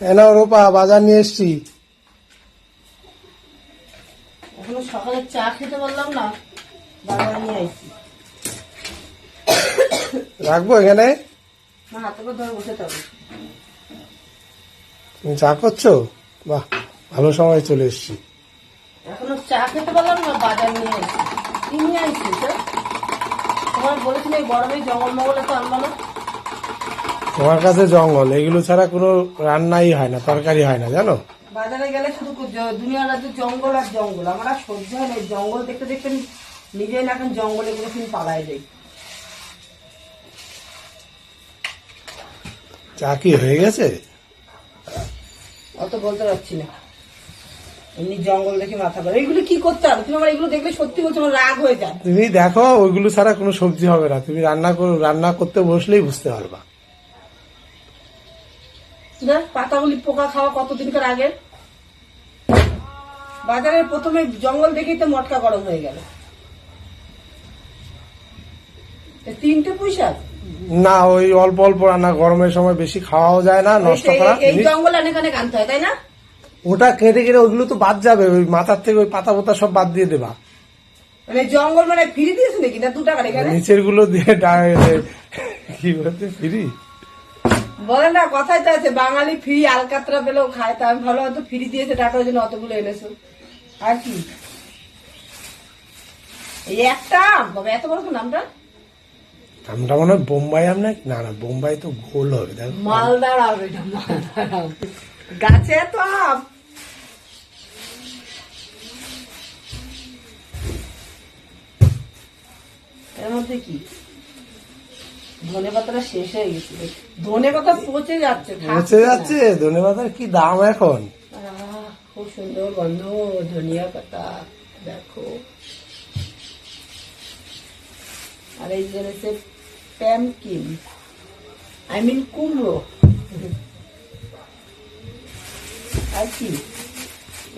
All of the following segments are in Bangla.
এনাও রূপা বাজার নিয়ে এসছি। এখনও সকালে চা খেতে পারলাম না নিয়ে রাখব এখানে? না হাতে ধরে বসে থাকো তুমি চা করছ? বাহ ভালো সময় চলে এসছি। এখনও চা খেতে পারলাম না বাজার নিয়ে আইছি। কি নিয়ে আইছি তোমার বলেছিল এই গরমে জঙ্গল মঙ্গলে তো আনব না। তোমার কাছে জঙ্গল এগুলো ছাড়া কোনো রান্নাই হয় না তরকারি হয় না জানো? বাজারে গেলে শুধু দুনিয়ার রাজ্যে জঙ্গল আর জঙ্গল আমার আর সহ্য হয় না জঙ্গল দেখতে দেখতে নিজেই না এখন জঙ্গলে গেলে কিন্তু পালাই যাই। চা কি হয়ে গেছে? অত বলতে পারছি না। এমনি জঙ্গল দেখে মাথা করে এগুলো কি করতে হবে? তুমি আমার এগুলো দেখলে সত্যি বলছো আমার রাগ হয়ে যায়। তুমি দেখো ওইগুলো ছাড়া কোনো সবজি হবে না। তুমি রান্না করো রান্না করতে বসলেই বুঝতে পারবা। দেখ পাতাগুলি পোকা খাওয়া কতদিনকার আগে? বাজারে প্রথমে জঙ্গল দেখেই তো মটকা গরম হয়ে গেল। তিনটে পয়সা? না ওই অল্প অল্প রান্না গরমের সময় বেশি খাওয়াও যায় না নষ্ট করা। এই জঙ্গল অনেক অনেক আনতে হয় তাই না? ওটা কেটে কেটে ওইগুলো তো বাদ যাবে ওই মাথার থেকে ওই পাতা পোতা সব বাদ দিয়ে দেবা। মানে জঙ্গল মানে ফিরে দিয়েছে নাকি না দু এখানে? নিচেরগুলো দিয়ে কি বলতে ফ্রি? বলে না কথাই তো আছে বাঙালি ফ্রি আলকাতরা পেলেও খায় তা আমি ভালো হয়তো ফ্রি দিয়েছে টাকা ওই জন্য অতগুলো এনেছো। আর কি? এই একটা? বাবা এত বড় তো নামটা? আমটা মনে হয় বোম্বাই আম না না না বোম্বাই তো গোল হবে দেখো। মালদার আম এটা মালদার আম। গাছে এত আম। এর মধ্যে কি? ধনে পাতাটা শেষ হয়ে গেছে ধনে পাতা পচে যাচ্ছে পচে যাচ্ছে ধনে পাতার কি দাম এখন? খুব সুন্দর গন্ধ ধনিয়া পাতা দেখো। আর এই যে রয়েছে প্যামকিন আই মিন কুমড়ো। আর কি?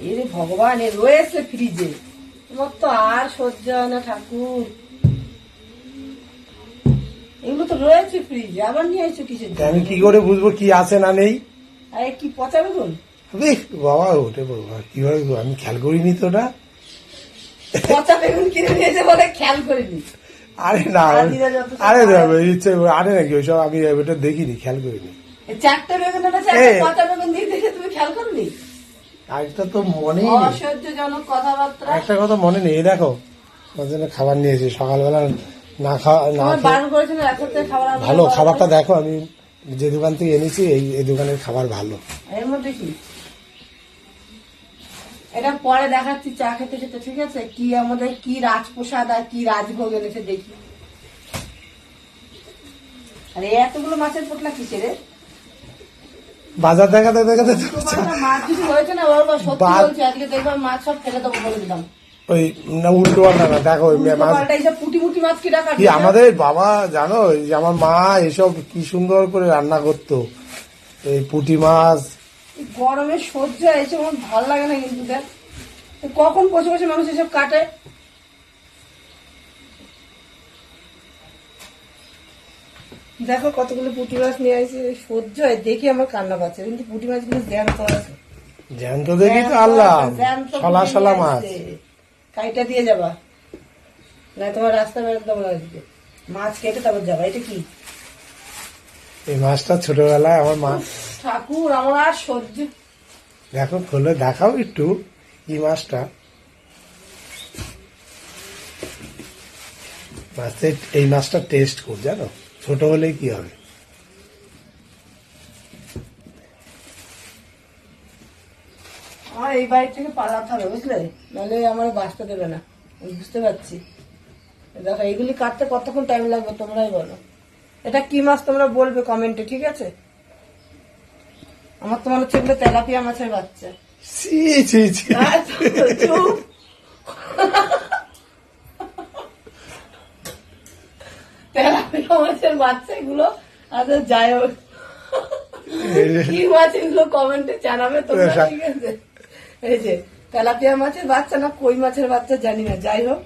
এ ভগবান এ রয়েছে ফ্রিজে। তোমার তো আর সহ্য হয় না ঠাকুর। রয়েছে ফ্রিজে আবার নিয়ে এসো কিসের আমি কি করে বুঝব কি আছে না নেই? আরে কি পচা বেগুন? বাবা ওঠে বাবা কীভাবে আমি খেয়াল করিনি তো ওটা। পচা বেগুন কিনে নিয়েছে বলে খেয়াল করিনি। আরে না আরে ইচ্ছে আরে নাকি ওইসব আমি ওটা দেখিনি খেয়াল করিনি। বেগুন একটা চারটে পচা বেগুন দিয়ে দেখে তুমি খেয়াল করনি? আরেকটা তো অসহ্যজনক কথাবার্তা। একটা কথা মনে নেই দেখো জন্য খাবার নিয়েছি সকালবেলা না খাওয়া না ভালো খাবারটা দেখো আমি যে দোকান থেকে এনেছি এই এই দোকানের খাবার ভালো। এর মধ্যে কি? এটা পরে দেখাচ্ছি চা খেতে খেতে ঠিক আছে? কি আমাদের কি রাজপ্রসাদ আর কি রাজভোগ এনেছে দেখি। আরে এতগুলো মাছের পোটলা কিসের বাজার দেখাতে দেখাতে মাছ কিছু হয়েছে না? বাবা সত্যি বলছি আজকে দেখবার মাছ সব ফেলে দেবো বলে দিলাম। ওই না উল্টো না দেখো কি আমাদের বাবা জানো যে আমার মা এসব কি সুন্দর করে রান্না করতো। এই পুঁটি মাছ। গরমে সহ্য এসে আমার ভালো লাগে না কিন্তু দেখ। কখন বসে বসে মানুষ এসব কাটে? দেখো কতগুলো পুঁটি মাছ নিয়ে আসছে সহ্য হয় দেখি আমার কান্না পাচ্ছে। কিন্তু পুঁটি মাছগুলো জ্যান্ত আছে। জ্যান্ত দেখি তো আল্লাহ। সলা সলা মাছ। কাইটা দিয়ে যাবা। না তোমার রাস্তা বেরোতে আমার আসবে মাছ কেটে তারপর যাবা। এটা কি? এই মাছটা ছোটবেলায় আমার মা ঠাকুর আমার আর সহ্য দেখো খুলে দেখাও একটু এই মাছটা। মাছের এই মাছটা টেস্ট কর জানো? ছোট হলে কি হবে? আমার এই বাড়ি থেকে পালাতে হবে বুঝলে? নাহলে আমার বাঁচতে দেবে না। আমি বুঝতে পারছি। দেখো এগুলি কাটতে কতক্ষণ টাইম লাগবে তোমরাই বলো। এটা কি মাছ তোমরা বলবে কমেন্টে ঠিক আছে? আমার তো মনে হচ্ছে এগুলো তেলাপিয়া মাছের বাচ্চা। ছি ছি ছি। তেলাপিয়া মাছের বাচ্চা এগুলো আচ্ছা যাই হোক। কি মাছ এগুলো কমেন্টে জানাবে তোমরা ঠিক আছে? এই যে তেলাপিয়া মাছের বাচ্চা না কই মাছের বাচ্চা জানি না যাই হোক।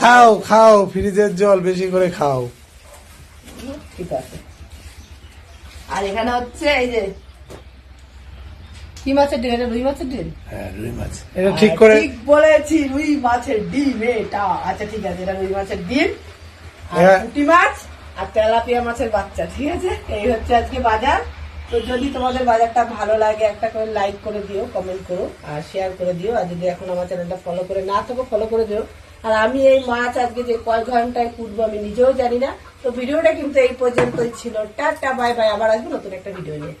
খাও খাও ফ্রিজের জল বেশি করে খাও। ঠিক আছে। আর এখানে হচ্ছে এই যে কি মাছের ডিম? এটা রুই মাছের ডিম? হ্যাঁ রুই মাছ। এটা ঠিক করে ঠিক বলেছি রুই মাছের ডিম এটা। আচ্ছা ঠিক আছে এটা রুই মাছের ডিম। আর হ্যাঁ। পুঁটি মাছ আর তেলাপিয়া মাছের বাচ্চা, ঠিক আছে? এই হচ্ছে আজকে বাজার। তো যদি তোমাদের বাজারটা ভালো লাগে, একটা করে লাইক করে দিও কমেন্ট করো, আর শেয়ার করে দিও, আর যদি এখন আমার চ্যানেলটা ফলো করে না থাকো ফলো করে দিও। আর আমি এই মাছ আজকে যে কয় ঘন্টায় কুটবো আমি নিজেও জানি না। তো ভিডিওটা কিন্তু এই পর্যন্তই ছিল। টাটা বাই বাই আবার আসব নতুন একটা ভিডিও নিয়ে।